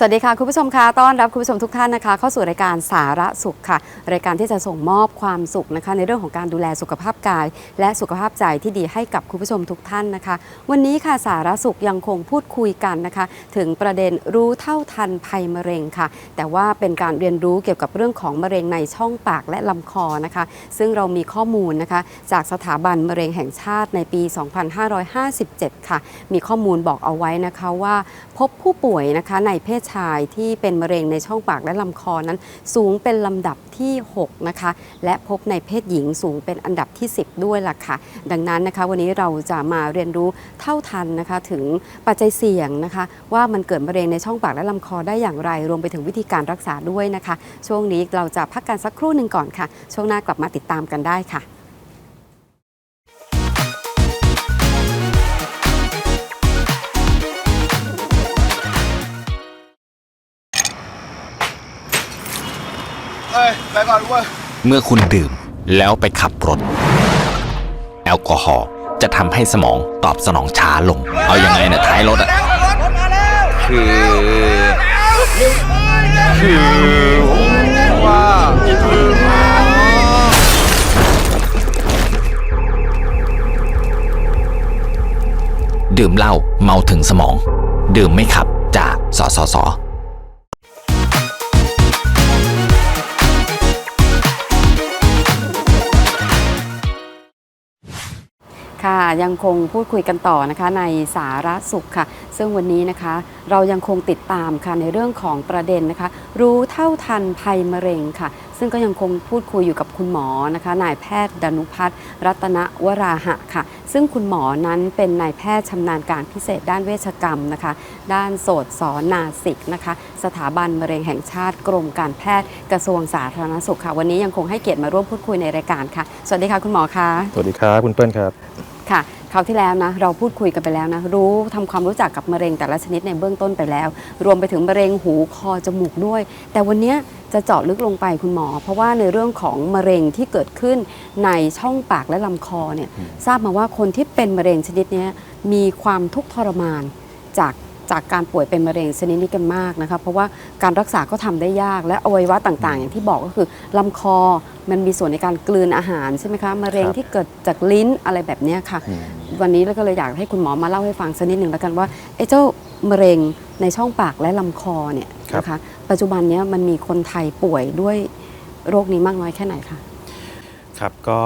สวัสดีค่ะ คุณผู้ชมคะต้อนรับคุณผู้ชมทุกท่านนะคะ เข้าสู่รายการสาระสุขค่ะ รายการที่จะส่งมอบความสุขนะคะ ในเรื่องของการดูแลสุขภาพกาย และสุขภาพใจที่ดีให้กับคุณผู้ชมทุกท่านนะคะ วันนี้ค่ะสาระสุขยังคงพูดคุยกันนะคะ ถึงประเด็นรู้เท่าทันภัยมะเร็งค่ะ แต่ว่าเป็นการเรียนรู้เกี่ยวกับเรื่องของมะเร็งในช่องปากและลำคอนะคะ ซึ่งเรามีข้อมูลนะคะ จากสถาบันมะเร็งแห่งชาติในปี 2557 ค่ะ มีข้อมูลบอกเอาไว้นะคะว่า พบผู้ป่วยนะคะในเพศชายที่เป็นมะเร็งในช่องปากและลำคอนั้น สูงเป็นลำดับที่ 6 นะคะ และพบในเพศหญิงสูงเป็นอันดับที่ 10 ด้วยล่ะค่ะ ดังนั้นนะคะ วันนี้เราจะมาเรียนรู้เท่าทันนะคะ ถึงปัจจัยเสี่ยงนะคะ ว่ามันเกิดมะเร็งในช่องปากและลำคอได้อย่างไร รวมไปถึงวิธีการรักษาด้วยนะคะ ช่วงนี้เราจะพักกันสักครู่หนึ่งก่อนค่ะ ช่วงหน้ากลับมาติดตามกันได้ค่ะ ไปก่อนเว้ยเมื่อคุณดื่มแล้วไปขับรถ แอลกอฮอล์จะทำให้สมองตอบสนองช้าลง เอายังไงเนี่ยท้ายรถอะคือ คือว่าดื่มเหล้าเมาถึงสมอง ดื่มไม่ขับจากสสส ค่ะยังคงพูดคุยกันต่อนะคะในสาระสุขค่ะ ซึ่งวันนี้นะคะเรายังคงติดตามค่ะในเรื่องของประเด็นนะคะ รู้เท่าทันภัยมะเร็งค่ะ ซึ่งก็ยังคงพูดคุยอยู่กับคุณหมอนะคะนายแพทย์ดนุพัฒน์รัตนวราหะค่ะ ซึ่งคุณหมอนั้นเป็นนายแพทย์ชำนาญการพิเศษด้านเวชกรรมนะคะ ด้านโสตสอนนาสิกนะคะ สถาบันมะเร็งแห่งชาติกรมการแพทย์กระทรวงสาธารณสุขค่ะ วันนี้ยังคงให้เกียรติมาร่วมพูดคุยในรายการค่ะ สวัสดีค่ะคุณหมอคะสวัสดีครับคุณเปิ้ลครับ ค่ะคราวที่แล้วนะเราพูดคุยกันไปแล้วนะรู้ทำความรู้จักกับมะเร็งแต่ละชนิดในเบื้องต้นไปแล้ว รวมไปถึงมะเร็งหูคอจมูกด้วย แต่วันนี้จะเจาะลึกลงไปคุณหมอ เพราะว่าในเรื่องของมะเร็งที่เกิดขึ้นในช่องปากและลำคอเนี่ยทราบมาว่าคนที่เป็นมะเร็งชนิดนี้มีความทุกข์ทรมานจาก จากการป่วยเป็นมะเร็งชนิดนี้กันมากนะคะเพราะว่าการรักษาก็ทำได้ยากและอวัยวะต่างๆ อย่างที่บอกก็คือลำคอมันมีส่วนในการกลืนอาหารใช่ไหมคะมะเร็งครับที่เกิดจากลิ้นอะไรแบบเนี้ยค่ะ วันนี้เราก็เลยอยากให้คุณหมอมาเล่าให้ฟังสักนิดหนึ่งแล้วกันว่าไอ้เจ้ามะเร็งในช่องปากและลำคอเนี่ยครับนะคะปัจจุบันเนี้ยมันมีคนไทยป่วยด้วยโรคนี้มากน้อยแค่ไหนคะครับก็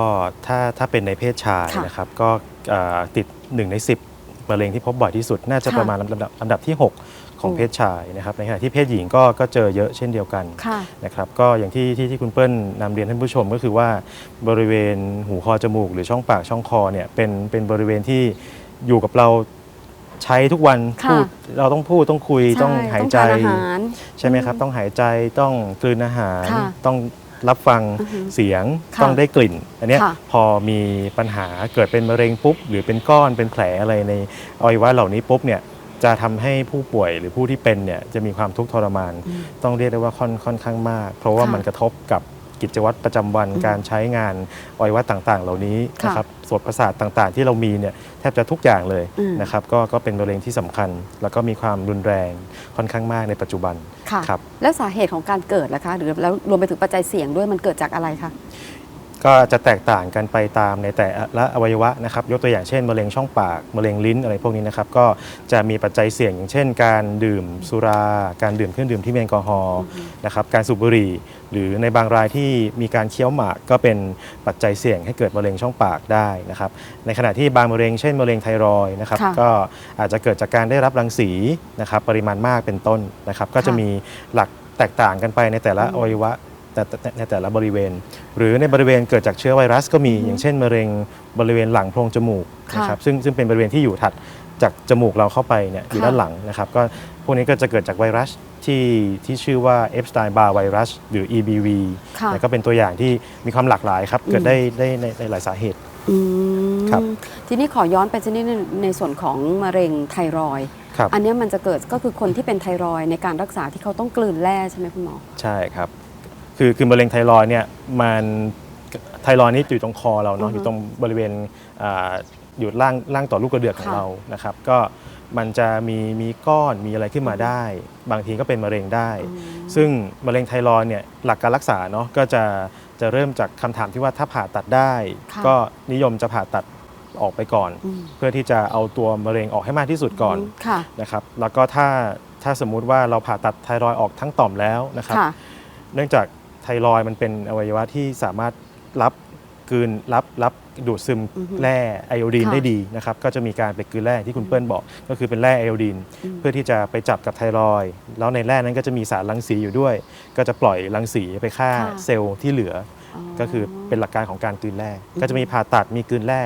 ถ้าถ้าเป็นในเพศชายค่ะนะครับก็เอ่อติด 1 ใน 10 มะเร็งที่พบบ่อยที่สุด น่าจะค่ะประมาณลำดับลำดับที่ 6 ของโอ้เพศชายนะครับในขณะที่เพศหญิงก็ก็เจอเยอะเช่นเดียวกันค่ะนะครับก็อย่างที่ที่ที่คุณเปิ้ลนำเรียนท่านผู้ชมก็คือว่าบริเวณหูคอจมูก หรือช่องปากช่องคอเนี่ยเป็นเป็นบริเวณที่อยู่กับเราใช้ทุกวันค่ะพูดเราต้องพูดต้องคุยต้องหายใจต้องทานอาหารใช่ไหมครับ ต้องหายใจต้องกลืนอาหารค่ะต้อง รับฟังอือฮึเสียงค่ะต้องได้กลิ่น อันเนี้ยค่ะ พอมีปัญหาเกิดเป็นมะเร็งปุ๊บ หรือเป็นก้อนเป็นแผลอะไรในอวัยวะเหล่านี้ปุ๊บเนี่ยจะทำให้ผู้ป่วยหรือผู้ที่เป็นเนี่ยจะมีความทุกข์ทรมาน อืม ต้องเรียกได้ว่าค่อนค่อนข้างมาก เพราะว่าค่ะมันกระทบกับกิจวัตรประจำวันอืมการใช้งานอวัยวะต่างๆ เหล่านี้ค่ะนะครับส่วนประสาทต่างๆ ที่เรามีเนี่ย แทบจะทุกอย่างเลยอืมนะครับก็ก็เป็นมะเร็งที่สำคัญ แล้วก็มีความรุนแรงค่อนข้างมากในปัจจุบันค่ะครับแล้วสาเหตุของการเกิดล่ะคะ หรือแล้วรวมไปถึงปัจจัยเสี่ยงด้วยมันเกิดจากอะไรคะ ก็จะแตกต่างกันไปตามในแต่ละอวัยวะนะครับยกตัวอย่างเช่นมะเร็งช่องปากมะเร็งลิ้นอะไรพวกนี้นะครับก็จะมีปัจจัยเสี่ยงอย่างเช่น การดื่มสุรา การดื่มเครื่องดื่มที่มีแอลกอฮอล์นะครับการสูบบุหรี่ หรือในบางรายที่มีการเคี้ยวหมากก็เป็นปัจจัยเสี่ยงให้เกิดมะเร็งช่องปากได้นะครับในขณะที่บางมะเร็งเช่นมะเร็งไทรอยด์นะครับค่ะก็อาจจะเกิดจากการได้รับรังสีนะครับปริมาณมากเป็นต้นนะครับก็จะค่ะมีหลักแตกต่างกันไปในแต่ละอืมอวัยวะ แต่แต่ในแต่ละบริเวณ หรือในบริเวณเกิดจากเชื้อไวรัสก็มีอย่างเช่นมะเร็งบริเวณหลังโพรงจมูกค่ะนะครับซึ่งซึ่งเป็นบริเวณที่อยู่ถัดจากจมูกเราเข้าไปเนี่ยอยู่ค่ะด้านหลังนะครับก็พวกนี้ก็จะเกิดจากไวรัสที่ที่ชื่อว่า Epstein Barr virus หรือ EBV ค่ะแล้วก็เป็นตัวอย่างที่มีความหลากหลายครับ เกิดอืมได้ได้ในในหลายสาเหตุอืมครับทีนี้ขอย้อนไปสักนิดนึงในส่วนของมะเร็งไทรอยด์ครับอันเนี้ยมันจะเกิดก็คือคนที่เป็นไทรอยด์ในการรักษาที่เขาต้องกลืนแร่ใช่ไหมคุณหมอ ใช่ครับ คือคือมะเร็งไทรอยด์เนี่ยมันไทรอยด์นี่อยู่ตรงคอเราอือเนาะฮึอยู่ตรงบริเวณอ่าอยู่ล่างล่างต่อลูกกระเดือกของค่ะเรานะครับ ก็มันจะมีมีก้อนมีอะไรขึ้นมาได้ บางทีก็เป็นมะเร็งได้ ซึ่งมะเร็งไทรอยด์เนี่ยหลักการรักษาเนาะก็จะจะเริ่มจากคำถามที่ว่าถ้าผ่าตัดได้ ค่ะ ก็นิยมจะผ่าตัดออกไปก่อน อืมเพื่อที่จะเอาตัวมะเร็งออกให้มากที่สุดก่อนค่ะนะครับแล้วก็ถ้าถ้าสมมุติว่าเราผ่าตัดไทรอยด์ออกทั้งต่อมแล้วนะครับ ค่ะ เนื่องจาก ไทรอยด์มันเป็นอวัยวะที่สามารถรับกลืนรับรับดูดซึมอือฮึแร่ไอโอดีนค่ะได้ดีนะครับก็จะมีการไปกลืนแร่ที่คุณเปิ้ลบอก ก็คือเป็นแร่ไอโอดีนอืมเพื่อที่จะไปจับกับไทรอยด์แล้วในแร่นั้นก็จะมีสารรังสีอยู่ด้วย ก็จะปล่อยรังสีไปฆ่าค่ะเซลล์ที่เหลืออก็คือเป็นหลักการของการกลืนแร่อืมก็จะมีผ่าตัดมีกลืนแร่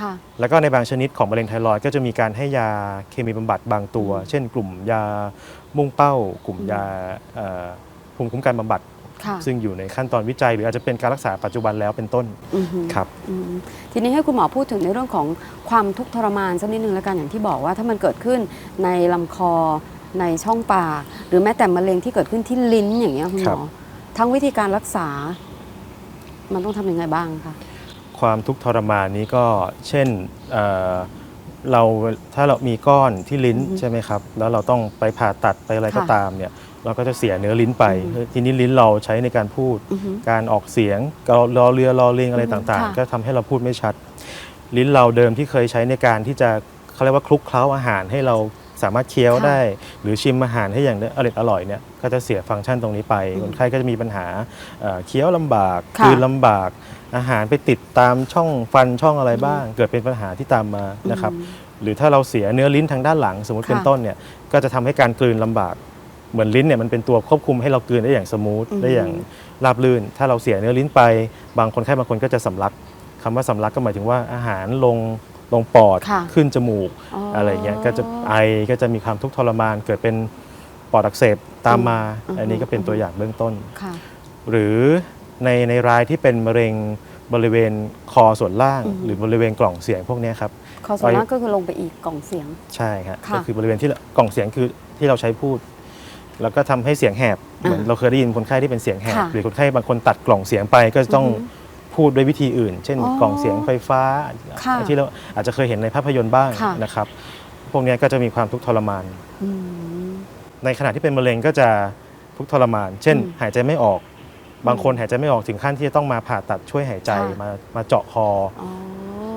ค่ะแล้วก็ในบางชนิดของมะเร็งไทรอยด์ก็จะมีการให้ยาเคมีบำบัดบางตัว เช่น กลุ่มยามุ่งเป้า กลุ่มยาเอ่อภูมิคุ้มกันบำบัดค่ะ ซึ่งอยู่ในขั้นตอนวิจัย หรืออาจจะเป็นการรักษาปัจจุบันแล้วเป็นต้นอือฮึครับอืมทีนี้ให้คุณหมอพูดถึงในเรื่องของความทุกข์ทรมานสักนิดนึงแล้วกันอย่างที่บอกว่าถ้ามันเกิดขึ้นในลำคอในช่องปาก หรือแม้แต่มะเร็งที่เกิดขึ้นที่ลิ้นอย่างเงี้ยคุณหมอทั้งวิธีการรักษา มันต้องทำยังไงบ้างคะความทุกข์ทรมานนี้ก็เช่นเอ่อเราถ้าเรามีก้อนที่ลิ้นอือฮึใช่ไหมครับ แล้วเราต้องไปผ่าตัดไปอะไรก็ค่ะตามเนี่ย เราก็จะเสียเนื้อลิ้นไปอืมทีนี้ลิ้นเราใช้ในการพูดอือฮึการออกเสียงรอเรือรอลิงอะไรอือฮึต่างค่ะๆก็ทำให้เราพูดไม่ชัด ลิ้นเราเดิมที่เคยใช้ในการที่จะเขาเรียกว่าคลุกเคล้าอาหารให้เราสามารถเคี้ยวได้ หรือชิมอาหารให้อย่างอร่อยอร่อยเนี่ยก็จะเสียฟังก์ชันตรงนี้ไปคนไข้ก็จะมีปัญหาเอ่อเคี้ยวลำบากค่ะกลืนลำบากอาหารไปติดตามช่องฟันช่องอะไรบ้าง เกิดเป็นปัญหาที่ตามมานะครับอืมหรือถ้าเราเสียเนื้อลิ้นทางด้านหลัง สมมติค่ะเป็นต้นเนี่ยก็จะทำให้การกลืนลำบาก เหมือนลิ้นเนี่ยมันเป็นตัวควบคุมให้เรากลืนได้อย่างสมูทอืมได้อย่างราบรื่น ถ้าเราเสียเนื้อลิ้นไป บางคนไข้บางคนก็จะสำลักคำว่าสำลักก็หมายถึงว่าอาหารลงลงปอดค่ะขึ้นจมูกอ๋อออะไรเงี้ยก็จะไอก็จะมีความทุกข์ทรมาน เกิดเป็นปอดอักเสบตามมา อืม อันนี้ก็เป็นตัวอย่างเบื้องต้น ค่ะ หรือในในรายที่เป็นมะเร็งบริเวณคอส่วนล่าง อืม หรือบริเวณกล่องเสียงพวกเนี้ยครับ คอส่วนล่างก็คือลงไปอีกกล่องเสียง ใช่ครับค่ะ ก็คือบริเวณที่เรากล่องเสียงคือที่เราใช้พูด แล้วก็ทำให้เสียงแหบเหมือนอ่าเราเคยได้ยินคนไข้ที่เป็นเสียงแหบค่ะหรือคนไข้บางคนตัดกล่องเสียงไปก็จะต้องอือหือพูดด้วยวิธีอื่น เช่นอ๋อกล่องเสียงไฟฟ้าค่ะที่เราอาจจะเคยเห็นในภาพยนตร์บ้างค่ะนะครับ พวกเนี้ยก็จะมีความทุกข์ทรมานอืมในขณะที่เป็นมะเร็งก็จะทุกข์ทรมาน เช่นอืมหายใจไม่ออก บางคนหายใจไม่ออกถึงขั้นที่จะต้องมาผ่าตัดช่วยหายใจค่ะมามาเจาะคออ๋อ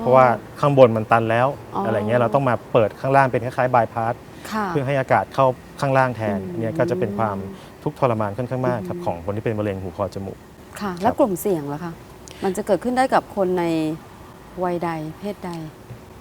เพราะว่าข้างบนมันตันแล้วอ๋อออะไรเงี้ยเราต้องมาเปิดข้างล่างเป็นคล้ายๆบายพาสค่ะเพื่อให้อากาศเข้า ข้างล่างแทนอืมเนี่ยก็จะเป็นความทุกข์ทรมานค่อนข้างมากครับอืมของคนที่เป็นมะเร็งหูคอจมูก ค่ะ แล้วกลุ่มเสี่ยงล่ะคะ มันจะเกิดขึ้นได้กับคนในวัยใดเพศใด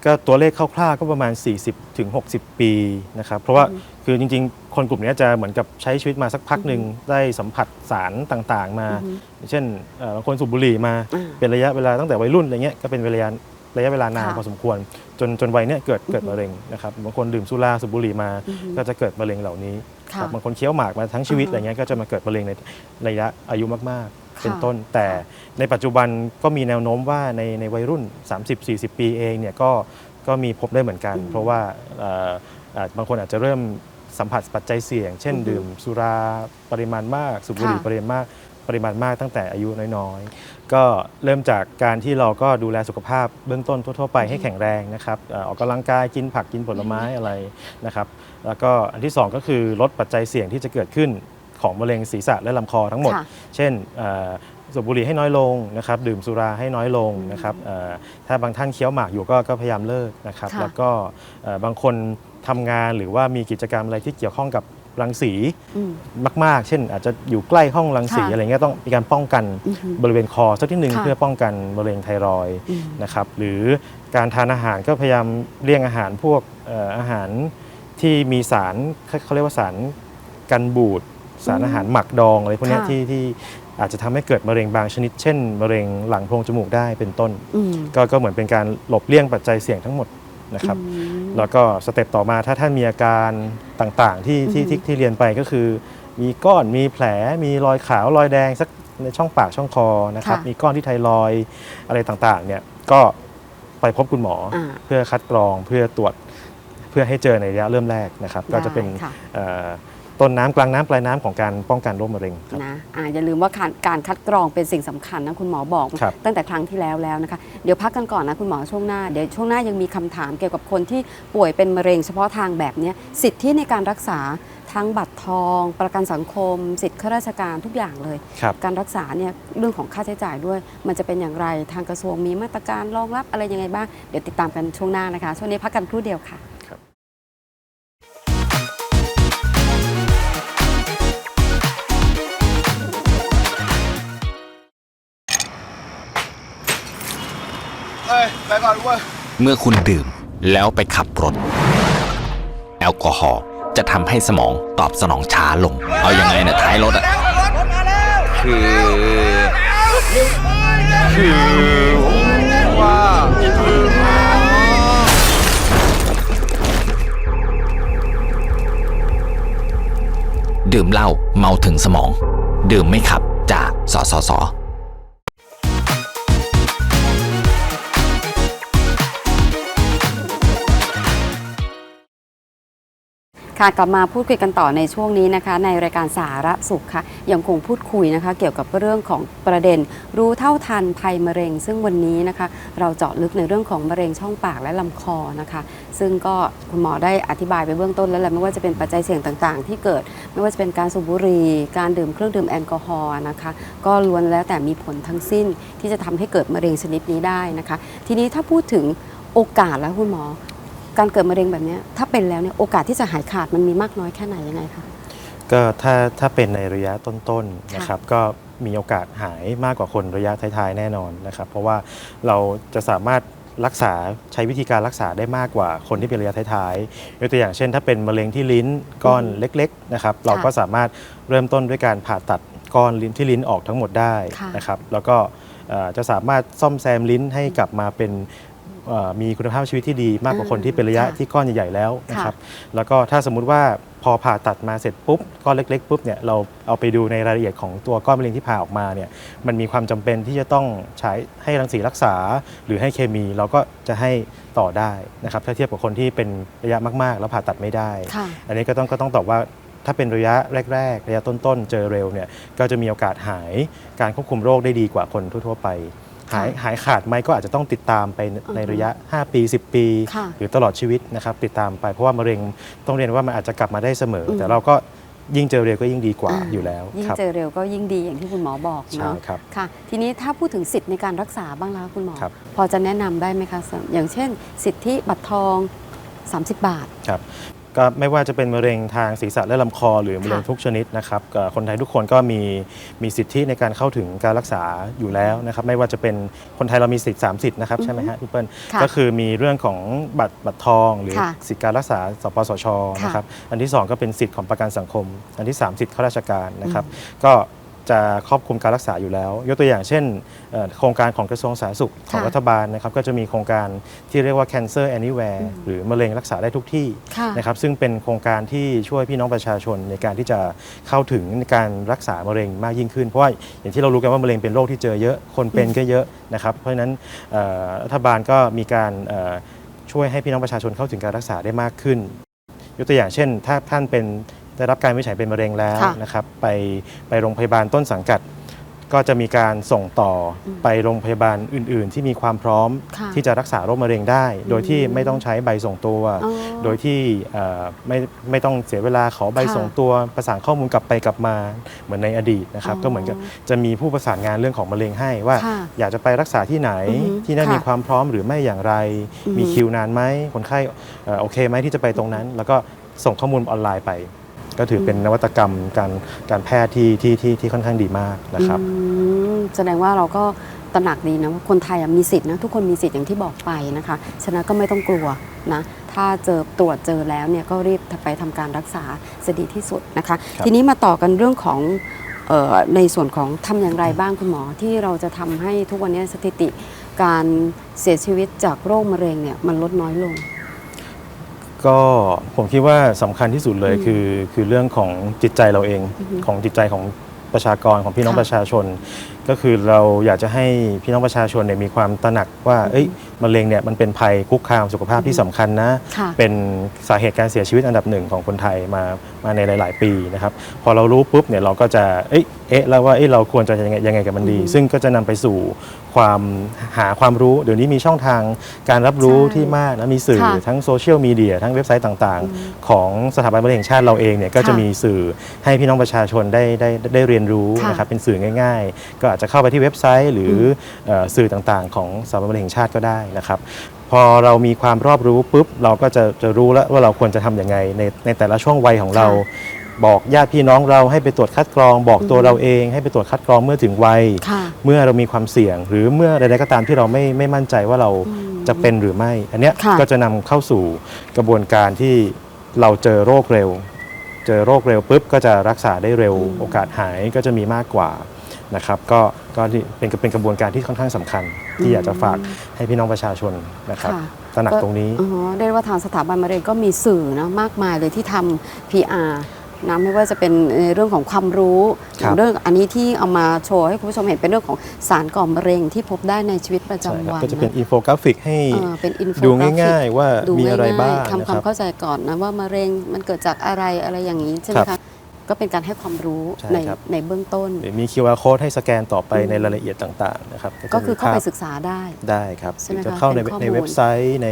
ก็ตัวเลขคร่าวๆก็ประมาณ 40ถึง60 ปีนะครับ เพราะว่าอืมคือจริงๆ คนกลุ่มเนี้ยจะเหมือนกับใช้ชีวิตมาสักพักหนึ่งได้สัมผัสสารต่างๆ มาอือฮึเช่นเอ่อบางคนสูบบุหรี่มาอ่าเป็นระยะเวลาตั้งแต่วัยรุ่นอะไรเงี้ยก็เป็นระยะ ระยะเวลานานค่ะพอสมควร จนจนวัยเนี้ยเกิดเกิดอือฮึมะเร็งนะครับบางคนดื่มสุราสูบบุหรี่มาอือฮึก็จะเกิดมะเร็งเหล่านี้ค่ะครับบางคนเคี้ยวหมากมาทั้งชีวิตอ่าอะไรเงี้ยก็จะมาเกิดมะเร็งในระยะอายุมากๆค่ะเป็นต้น แต่ในปัจจุบันก็มีแนวโน้มว่าในในวัยรุ่น 30-40 ปีเองเนี่ยก็ก็มีพบได้เหมือนกันอืมเพราะว่าเอ่ออาจบางคนอาจจะเริ่มสัมผัสปัจจัยเสี่ยง เช่นอือฮึดื่มสุราปริมาณมากสูบบุหรี่ค่ะปริมาณมาก ปริมาณมากตั้งแต่อายุน้อยๆ ก็เริ่มจากการที่เราก็ดูแลสุขภาพเบื้องต้นทั่วๆไปให้แข็งแรงนะครับเอ่อออกกำลังกายกินผักกินผลไม้อะไรนะครับแล้วก็อันที่สองก็คือลดปัจจัยเสี่ยงที่จะเกิดขึ้นของมะเร็งศีรษะและลำคอทั้งหมดค่ะเช่นเอ่อสูบบุหรี่ให้น้อยลงนะครับดื่มสุราให้น้อยลงนะครับเอ่อถ้าบางท่านเคี้ยวหมากอยู่ก็ก็พยายามเลิกนะครับค่ะแล้วก็เอ่อบางคนทำงานหรือว่ามีกิจกรรมอะไรที่เกี่ยวข้องกับ รังสีอืมมาก ๆ เช่น อาจจะอยู่ใกล้ห้องรังสีค่ะอะไรเงี้ยต้องมีการป้องกันอือฮึบริเวณคอสักที่หนึ่งค่ะเพื่อป้องกันมะเร็งไทรอยด์อืม นะครับหรือการทานอาหารก็พยายามเลี่ยงอาหารพวกเอ่ออาหารที่มีสารเขาเขาเรียกว่าสารกันบูดสารอาหารหมักดองอะไรพวกเนี้ยค่ะ ที่ที่อาจจะทำให้เกิดมะเร็งบางชนิด เช่นมะเร็งหลังโพรงจมูกได้เป็นต้น อืม ก็ก็เหมือนเป็นการหลบเลี่ยงปัจจัยเสี่ยงทั้งหมด นะครับอืมแล้วก็สเต็ปต่อมาถ้าท่านมีอาการต่างๆที่ที่อือฮึที่ที่เรียนไปก็คือ มีก้อนมีแผลมีรอยขาวรอยแดงสักในช่องปากช่องคอนะครับค่ะ มีก้อนที่ไทรอยด์อะไรต่างๆเนี่ยก็ไปพบคุณหมออาเพื่อคัดกรองเพื่อตรวจเพื่อให้เจอในระยะเริ่มแรกนะครับก็จะเป็น ได้ค่ะเอ่อ ต้นน้ำกลางน้ำปลายน้ำของการป้องกันโรคมะเร็งครับ นะอ่าอย่าลืมว่าการการคัดกรองเป็นสิ่งสำคัญนะคุณหมอบอก ครับ ตั้งแต่ครั้งที่แล้วแล้วนะคะ เดี๋ยวพักกันก่อนนะคุณหมอช่วงหน้า เดี๋ยวช่วงหน้ายังมีคำถามเกี่ยวกับคนที่ป่วยเป็นมะเร็งเฉพาะทางแบบเนี้ยสิทธิในการรักษาทั้งบัตรทอง ประกันสังคม สิทธิข้าราชการทุกอย่างเลย ครับ การรักษาเนี่ยเรื่องของค่าใช้จ่ายด้วย มันจะเป็นอย่างไรทางกระทรวงมีมาตรการรองรับอะไรยังไงบ้าง เดี๋ยวติดตามกันช่วงหน้านะคะ ช่วงนี้พักกันครู่เดียวค่ะ ก่อนเว้ยเมื่อคุณดื่มแล้วไปขับรถ แอลกอฮอล์จะทำให้สมองตอบสนองช้าลง เอายังไงเนี่ยท้ายรถอะคือคือว่าดื่มเหล้าเมาถึงสมอง ดื่มไม่ขับจากสสส ค่ะกลับมาพูดคุยกันต่อในช่วงนี้นะคะ ในรายการสาระสุขค่ะยังคงพูดคุยนะคะ เกี่ยวกับเรื่องของประเด็น รู้เท่าทันภัยมะเร็ง ซึ่งวันนี้นะคะ เราเจาะลึกในเรื่องของมะเร็งช่องปากและลำคอนะคะ ซึ่งก็คุณหมอได้อธิบายไปเบื้องต้นแล้วแหละไม่ว่าจะเป็นปัจจัยเสี่ยงต่างๆ ที่เกิด ไม่ว่าจะเป็นการสูบบุหรี่การดื่มเครื่องดื่มแอลกอฮอล์นะคะก็ล้วนแล้วแต่มีผลทั้งสิ้นที่จะทำให้เกิดมะเร็งชนิดนี้ได้นะคะ ทีนี้ถ้าพูดถึงโอกาสแล้วคุณหมอ การเกิดมะเร็งแบบเนี้ยถ้าเป็นแล้วเนี่ยโอกาสที่จะหายขาดมันมีมากน้อยแค่ไหนยังไงคะก็ถ้าถ้าเป็นในระยะต้นๆค่ะนะครับก็มีโอกาสหายมากกว่าคนระยะท้ายๆแน่นอนนะครับเพราะว่าเราจะสามารถรักษาใช้วิธีการรักษาได้มากกว่าคนที่เป็นระยะท้ายๆยกตัวอย่างเช่น ถ้าเป็นมะเร็งที่ลิ้นก้อนเล็กๆนะครับเราก็สามารถเริ่มต้นด้วยการผ่าตัดก้อนลิ้นที่ลิ้นออกทั้งหมดได้ค่ะนะครับแล้วก็เอ่อจะสามารถซ่อมแซมลิ้นให้กลับมาเป็นเอ่อ มีคุณภาพชีวิตที่ดีมากกว่าคนที่เป็นระยะค่ะที่ก้อนใหญ่ๆแล้วนะครับค่แล้วก็ถ้าสมมุติว่าพอผ่าตัดมาเสร็จปุ๊บก้อนเล็ก ๆปุ๊บเนี่ยเราเอาไปดูในรายละเอียดของตัวก้อนมะเร็งที่ผ่าออกมาเนี่ยมันมีความจำเป็นที่จะต้องใช้ให้รังสีรักษา หรือให้เคมีเราก็จะให้ต่อได้นะครับถ้าเทียบกับคนที่เป็นระยะมากๆ แล้วผ่าตัดไม่ได้ค่ะอันนี้ก็ต้องก็ต้องตอบว่าถ้าเป็นระยะแรก ๆ ระยะต้นๆ เจอเร็วเนี่ยก็จะมีโอกาสหายการควบคุมโรคได้ดีกว่าคนทั่ว ๆ ไป หายค่ะหายขาดไหมก็อาจจะต้องติดตามไปในอือฮึในระยะ 5 ปี 10 ปี ค่ะหรือตลอดชีวิตนะครับติดตามไปเพราะว่ามะเร็งต้องเรียนว่ามันอาจจะกลับมาได้เสมออมแต่เราก็ยิ่งเจอเร็วก็ยิ่งดีกว่าอ่า อยู่แล้วยิ่งครับเจอเร็วก็ยิ่งดีอย่างที่คุณหมอบอกใช่เนาะครับ ค่ะ ทีนี้ถ้าพูดถึงสิทธิ์ในการรักษาบ้างแล้วคุณหมอ ครับ พอจะแนะนำได้ไหมคะอย่างเช่น สิทธิบัตรทอง 30 บาท ครับ ก็ไม่ว่าจะเป็นมะเร็งทางศีรษะและลำคอ หรือมะเร็งค่ะทุกชนิดนะครับก็คนไทยทุกคนก็มีมีสิทธิในการเข้าถึงการรักษาอยู่แล้วนะครับ ไม่ว่าจะเป็นคนไทยเรามีสิทธิ์สามสิทธิ์นะครับใช่ไหมฮะพี่เปิ้ลค่ะก็คือมีเรื่องของบัตรบัตรทอง หรือค่ะสิทธิการรักษาสปสชค่ะนะครับอันที่สองก็เป็นสิทธิ์ของประกันสังคม อันที่สามสิทธิ์ข้าราชการนะครับ ก็ จะครอบคลุมการรักษาอยู่แล้ว ยกตัวอย่างเช่นเอ่อโครงการของกระทรวงสาธารณสุขของค่ะรัฐบาลนะครับก็จะมีโครงการที่เรียกว่า cancer anywhere หรือมะเร็งรักษาได้ทุกที่ค่ะนะครับซึ่งเป็นโครงการที่ช่วยพี่น้องประชาชนในการที่จะเข้าถึงการรักษามะเร็งมากยิ่งขึ้น เพราะว่าอย่างที่เรารู้กันว่ามะเร็งเป็นโรคที่เจอเยอะคนเป็นก็เยอะนะครับเพราะฉะนั้นเอ่อรัฐบาลก็มีการเอ่อช่วยให้พี่น้องประชาชนเข้าถึงการรักษาได้มากขึ้น ยกตัวอย่างเช่น ถ้าท่านเป็น ได้รับการวินิจฉัยเป็นมะเร็งแล้วค่ะนะครับไปไปโรงพยาบาลต้นสังกัด ก็จะมีการส่งต่ออมไปโรงพยาบาลอื่น ๆ ที่มีความพร้อมค่ะที่จะรักษาโรคมะเร็งได้ โดยที่อืมไม่ต้องใช้ใบส่งตัวอ๋อโดยที่เอ่อไม่ไม่ต้องเสียเวลาขอใบค่ะส่งตัวประสานข้อมูลกลับไปกลับมาเหมือนในอดีตนะครับอ๋อก็เหมือนกับจะมีผู้ประสานงานเรื่องของมะเร็งให้ว่าค่ะอยากจะไปรักษาที่ไหนอือฮึที่นั่นค่ะมีความพร้อมหรือไม่อย่างไรอือฮึมีคิวนานไหมคนไข้เอ่อโอเคไหมที่จะไปตรงนั้น แล้วก็ส่งข้อมูลออนไลน์ไป ก็ถือเป็นนวัตกรรมการการแพทย์ที่ที่ที่ที่ค่อนข้างดีมากนะครับอืมแสดงว่าเราก็ตระหนักดีนะว่าคนไทยอะมีสิทธินะทุกคนมีสิทธิ์อย่างที่บอกไปนะคะ ฉะนั้นก็ไม่ต้องกลัวนะ ถ้าเจอตรวจเจอแล้วเนี่ยก็รีบไปทำการรักษาจะดีที่สุดนะคะครับทีนี้มาต่อกันเรื่องของเออในส่วนของทำอย่างไรบ้างคุณหมอที่เราจะทำให้ทุกวันนี้สถิติการเสียชีวิตจากโรคมะเร็งเนี่ยมันลดน้อยลง ก็ผมคิดว่าสำคัญที่สุดเลยอืมคือ คือเรื่องของจิตใจเราเองอือฮึของจิตใจของประชากรของพี่น้องค่ะ ประชาชน ก็คือเราอยากจะให้พี่น้องประชาชนเนี่ยมีความตระหนักว่าเอ้ยมะเร็งเนี่ยมันเป็นภัยคุกคามสุขภาพที่สำคัญนะ ค่ะเป็นสาเหตุการเสียชีวิตอันดับหนึ่งของคนไทยมามาในหลาย ๆ ปีนะครับ พอเรารู้ปุ๊บเนี่ยเราก็จะเอ๊ะเอ๊ะแล้วว่าเอ๊ะเราควรจะยังไงยังไงกับมันดี ซึ่งก็จะนำไปสู่ความหาความรู้ เดี๋ยวนี้มีช่องทางการรับรู้ใช่ที่มากนะมีสื่อค่ะทั้งโซเชียลมีเดียทั้งเว็บไซต์ต่าง ๆ ของสถาบันมะเร็งแห่งชาติเราเองเนี่ยก็จะค่ะมีสื่อให้พี่น้องประชาชนได้ได้ได้เรียนรู้ค่ะ นะครับเป็นสื่อง่าย ๆ ก็อาจจะเข้าไปที่เว็บไซต์ หรือเอ่อสื่อต่างๆ ของสถาบันมะเร็งแห่งชาติก็ได้นะครับพอเรามีความรอบรู้ปุ๊บเราก็จะจะรู้แล้วว่าเราควรจะทำยังไงในในแต่ละช่วงวัยของเรา บอกญาติพี่น้องเราให้ไปตรวจคัดกรอง บอกตัวเราเอง ให้ไปตรวจคัดกรองเมื่อถึงวัย ค่ะ เมื่อเรามีความเสี่ยง หรือเมื่อใดๆก็ตามที่เราไม่ไม่มั่นใจว่าเราจะเป็นหรือไม่ อันเนี้ยค่ะก็จะนำเข้าสู่กระบวนการที่เราเจอโรคเร็ว เจอโรคเร็วปุ๊บก็จะรักษาได้เร็ว โอกาสหายก็จะมีมากกว่า นะครับก็ก็ที่เป็นเป็นกระบวนการที่ค่อนข้างสำคัญ ที่อยากจะฝากให้พี่น้องประชาชนนะครับค่ะ ตระหนักตรงนี้ อ๋อได้ว่าทางสถาบันมะเร็งก็มีสื่อนะมากมายเลยที่ทำ PR นะไม่ว่าจะเป็นในเรื่องของความรู้อครัย่างบเรื่องอันนี้ที่เอามาโชว์ให้คุณผู้ชมเห็นเป็นเรื่องของสารก่อมะเร็งที่พบได้ในชีวิตประใช่จำครับวันก็จะเป็นนะอินโฟกราฟิกให้เออเป็นอินโฟดูกราฟิกง่าย ๆ ว่าดูมีอะไรง่ยๆบ้างทำนะควาคมรับ เข้าใจก่อนนะว่ามะเร็งมันเกิดจากอะไรอะไรอย่างนี้ใช่ไหมครัคะบ ก็เป็นการให้ความรู้ใช่ในครับ ในเบื้องต้นหรือมี QR code ให้สแกนต่อไปอืมในรายละเอียดต่างๆนะครับจะก็คือเข้าไปมีภพศึกษาได้ ได้ครับใช่ไหมจะคะเข้าในเป็นข้อมูล ในเว็บไซต์ใน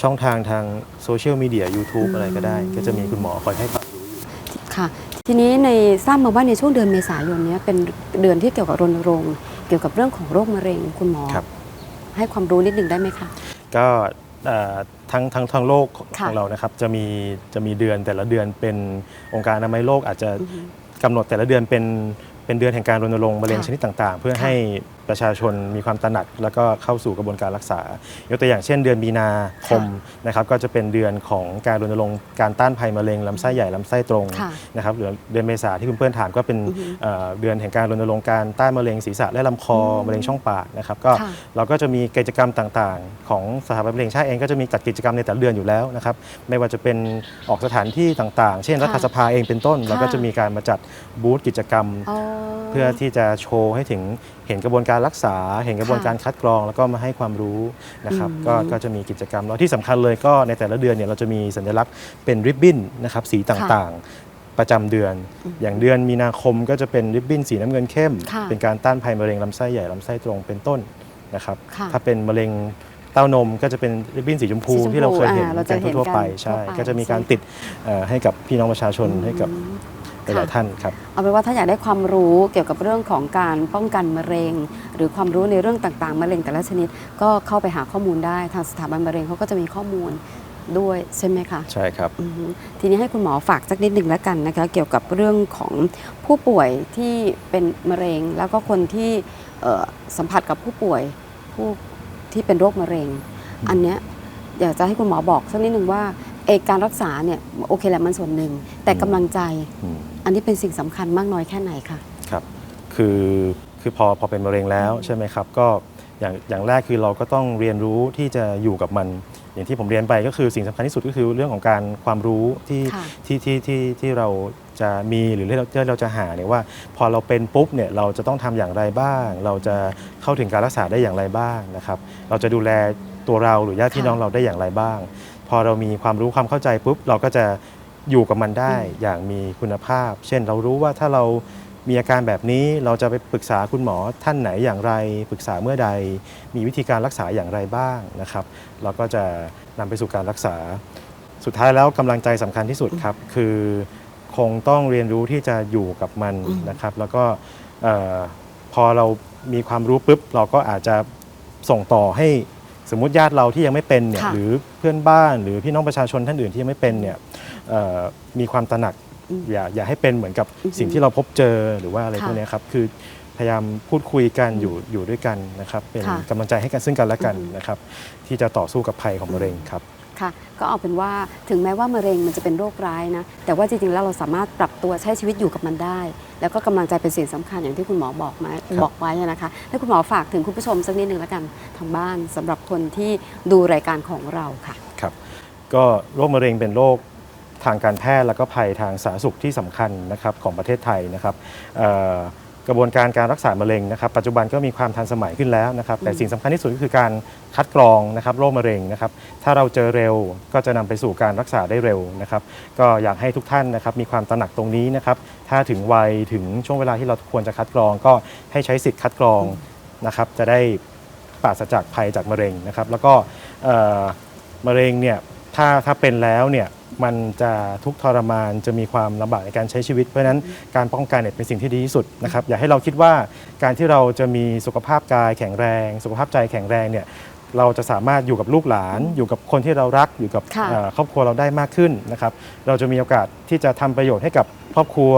ช่องทางทางโซเชียลมีเดีย YouTube อืมอะไรก็ได้ ก็จะมีคุณหมอคอยให้ความรู้ค่ะ ทีนี้ในทราบมาว่าในช่วงเดือนเมษายนเนี้ยเป็นเดือนที่เกี่ยวกับรณรงค์เกี่ยวกับเรื่องของโรคมะเร็งคุณหมอ ครับ ให้ความรู้นิดหนึ่งได้ไหมคะ ก็เอ่อ ทั้งทั้งทั้งโลกของค่ะของเรานะครับจะมีจะมีเดือนแต่ละเดือนเป็นองค์การอนามัยโลกอาจจะอือฮึกำหนดแต่ละเดือนเป็นเป็นเดือนแห่งการรณรงค์มะเร็งค่ะชนิดต่าง ๆ เพื่อค่ะให้ ประชาชนมีความตระหนัก แล้วก็เข้าสู่กระบวนการรักษา ยกตัวอย่างเช่น เดือนมีนาคมนะครับก็จะเป็นเดือนของการรณรงค์การต้านภัยมะเร็งลำไส้ใหญ่ลำไส้ตรงค่ะนะครับหรือเดือนเมษาที่คุณเพื่อนถามก็เป็นอือฮึเอ่อเดือนแห่งการรณรงค์การต้านมะเร็งศีรษะและลำคอมะเร็งช่องปากนะครับก็ค่ะเราก็จะมีกิจกรรมต่างๆ ของสถาบันมะเร็งชาติเองก็จะมีจัดกิจกรรมในแต่ละเดือนอยู่แล้วนะครับไม่ว่าจะเป็นออกสถานที่ต่างๆ เช่นค่ะรัฐสภาเองเป็นต้นค่ะเราก็จะมีการมาจัดบูธกิจกรรมอ๋อ เพื่อที่จะโชว์ให้ถึงเห็นกระบวนการรักษา เห็นกระบวนการคัดกรอง แล้วก็มาให้ความรู้นะครับอืมก็ก็จะมีกิจกรรมแล้วที่สำคัญเลยก็ในแต่ละเดือนเนี่ยเราจะมีสัญลักษณ์เป็นริบบิ้นนะครับสีต่างๆ ประจำเดือน อย่างเดือนมีนาคมก็จะเป็นริบบิ้นสีน้ำเงินเข้มค่ะเป็นการต้านภัยมะเร็งลำไส้ใหญ่ลำไส้ตรงเป็นต้นนะครับค่ะถ้าเป็นมะเร็งเต้านมก็จะเป็นริบบิ้นสีชมพูสีชมพูที่เราเคยเห็นอ่าเรากัจะนเห็นทั่วๆไปกันใช่ทั่วไปก็จะมีการใช่ติดเอ่อให้กับพี่น้องประชาชนให้กับ หลายๆท่านครับเอาเป็นว่าถ้าอยากได้ความรู้เกี่ยวกับเรื่องของการป้องกันมะเร็ง หรือความรู้ในเรื่องต่างๆ มะเร็งแต่ละชนิด ก็เข้าไปหาข้อมูลได้ทางสถาบันมะเร็งเขาก็จะมีข้อมูลด้วยใช่ไหมคะใช่ครับอือฮึทีนี้ให้คุณหมอฝากสักนิดหนึ่งแล้วกันนะคะเกี่ยวกับเรื่องของผู้ป่วยที่เป็นมะเร็ง แล้วก็คนที่เอ่อสัมผัสกับผู้ป่วยผู้ที่เป็นโรคมะเร็ง อันเนี้ยอยากจะให้คุณหมอบอกสักนิดหนึ่งว่าเอกการรักษาเนี่ยโอเคแหละมันส่วนหนึ่งแต่กำลังใจ อืมอันนี้เป็นสิ่งสำคัญมากน้อยแค่ไหนคะครับคือคือพอพอเป็นมะเร็งแล้วใช่ไหมครับก็อย่างอย่างแรกคือเราก็ต้องเรียนรู้ที่จะอยู่กับมัน อย่างที่ผมเรียนไปก็คือสิ่งสำคัญที่สุดก็คือเรื่องของการความรู้ที่ค่ะที่ที่ที่ที่เราจะมีหรือที่เราที่เราจะหาเนี่ยว่า พอเราเป็นปุ๊บเนี่ยเราจะต้องทำอย่างไรบ้าง เราจะเข้าถึงการรักษาได้อย่างไรบ้างนะครับเราจะดูแลตัวเราหรือญาติพี่น้องเราได้อย่างไรบ้าง พอเรามีความรู้ความเข้าใจปุ๊บเราก็จะ อยู่กับมันได้อย่างมีคุณภาพ เช่นเรารู้ว่าถ้าเรามีอาการแบบนี้เราจะไปปรึกษาคุณหมอท่านไหนอย่างไร ปรึกษาเมื่อใด มีวิธีการรักษาอย่างไรบ้างนะครับ เราก็จะนำไปสู่การรักษา สุดท้ายแล้วกำลังใจสำคัญที่สุดครับ คือคงต้องเรียนรู้ที่จะอยู่กับมันอืมนะครับ แล้วก็เอ่อพอเรามีความรู้ปุ๊บเราก็อาจจะส่งต่อให้สมมุติญาติเราที่ยังไม่เป็นเนี่ยค่ะหรือเพื่อนบ้านหรือพี่น้องประชาชนท่านอื่นที่ยังไม่เป็นเนี่ย เอ่อมีความตระหนักอืมอย่าอย่าให้เป็นเหมือนกับอือฮึสิ่งที่เราพบเจอหรือว่าอะไรค่ะพวกเนี้ยครับคือพยายามพูดคุยกันอยู่อยู่ด้วยกันนะครับเป็นค่ะกำลังใจให้กันซึ่งกันและกันอือฮึนะครับที่จะต่อสู้กับภัยของมะเร็งครับ ค่ะก็เอาเป็นว่าถึงแม้ว่ามะเร็งมันจะเป็นโรคร้ายนะ แต่ว่าจริงๆแล้วเราสามารถปรับตัวใช้ชีวิตอยู่กับมันได้ แล้วก็กำลังใจเป็นสิ่งสำคัญอย่างที่คุณหมอบอกมาครับ บอกไว้นะคะให้คุณหมอฝากถึงคุณผู้ชมสักนิดหนึ่งแล้วกันทางบ้านสำหรับคนที่ดูรายการของเราค่ะ ครับก็โรคมะเร็งเป็นโรค ทางการแพทย์แล้วก็ภัยทางสาธารณสุขที่สำคัญนะครับของประเทศไทยนะครับเอ่อกระบวนการการรักษามะเร็งนะครับปัจจุบันก็มีความทันสมัยขึ้นแล้วนะครับแต่สิ่งสำคัญที่สุดก็คือการคัดกรองนะครับโรคมะเร็งนะครับถ้าเราเจอเร็วก็จะนำไปสู่การรักษาได้เร็วนะครับก็อยากให้ทุกท่านนะครับมีความตระหนักตรงนี้นะครับถ้าถึงวัยถึงช่วงเวลาที่เราควรจะคัดกรอง ก็ให้ใช้สิทธิ์คัดกรองนะครับจะได้ปราศจากภัยจากมะเร็งนะครับแล้วก็เอ่อมะเร็งเนี่ยถ้าถ้าเป็นแล้วเนี่ย มันจะทุกข์ทรมานจะมีความลำบากในการใช้ชีวิต เพราะฉะนั้นการป้องกันเนี่ยเป็นสิ่งที่ดีที่สุดนะครับอย่าให้เราคิดว่าการที่เราจะมีสุขภาพกายแข็งแรง สุขภาพใจแข็งแรงเนี่ยเราจะสามารถอยู่กับลูกหลาน อยู่กับคนที่เรารักอยู่กับค่ะ เอ่อครอบครัวเราได้มากขึ้นนะครับเราจะมีโอกาสที่จะทำประโยชน์ให้กับครอบครัว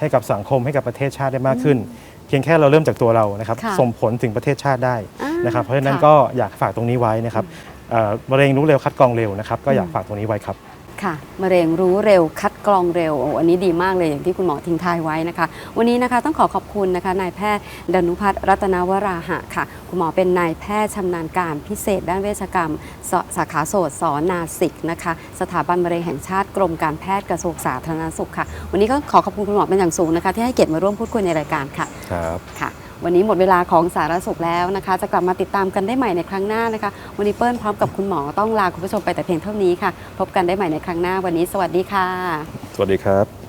ให้กับสังคมให้กับประเทศชาติได้มากขึ้น เพียงแค่เราเริ่มจากตัวเรานะครับค่ะส่งผลถึงประเทศชาติได้อ่านะครับ เพราะฉะนั้นค่ะก็อยากฝากตรงนี้ไว้นะครับเอ่อมะเร็งรู้เร็วคัดกรองเร็วนะครับก็อยากอืมฝากตรงนี้ไว้ครับ ค่ะมะเร็งรู้เร็วคัดกรองเร็วโอ้อันนี้ดีมากเลยอย่างที่คุณหมอทิ้งท้ายไว้นะคะ วันนี้นะคะต้องขอขอบคุณนะคะนายแพทย์ดนุพัฒน์รัตนวราหะค่ะ คุณหมอเป็นนายแพทย์ชำนาญการพิเศษด้านเวชกรรมสสาขาโสตสอนาสิกนะคะ สถาบันมะเร็งแห่งชาติกรมการแพทย์กระทรวงสาธารณสุขค่ะ วันนี้ก็ขอขอบคุณคุณหมอเป็นอย่างสูงนะคะ ที่ให้เกียรติมาร่วมพูดคุยในรายการค่ะครับค่ะ วันนี้หมดเวลาของสารสุขแล้วนะคะ จะกลับมาติดตามกันได้ใหม่ในครั้งหน้านะคะ วันนี้เปิ้ลพร้อมกับคุณหมอต้องลาคุณผู้ชมไปแต่เพียงเท่านี้ค่ะ พบกันได้ใหม่ในครั้งหน้าวันนี้ สวัสดีค่ะ สวัสดีครับ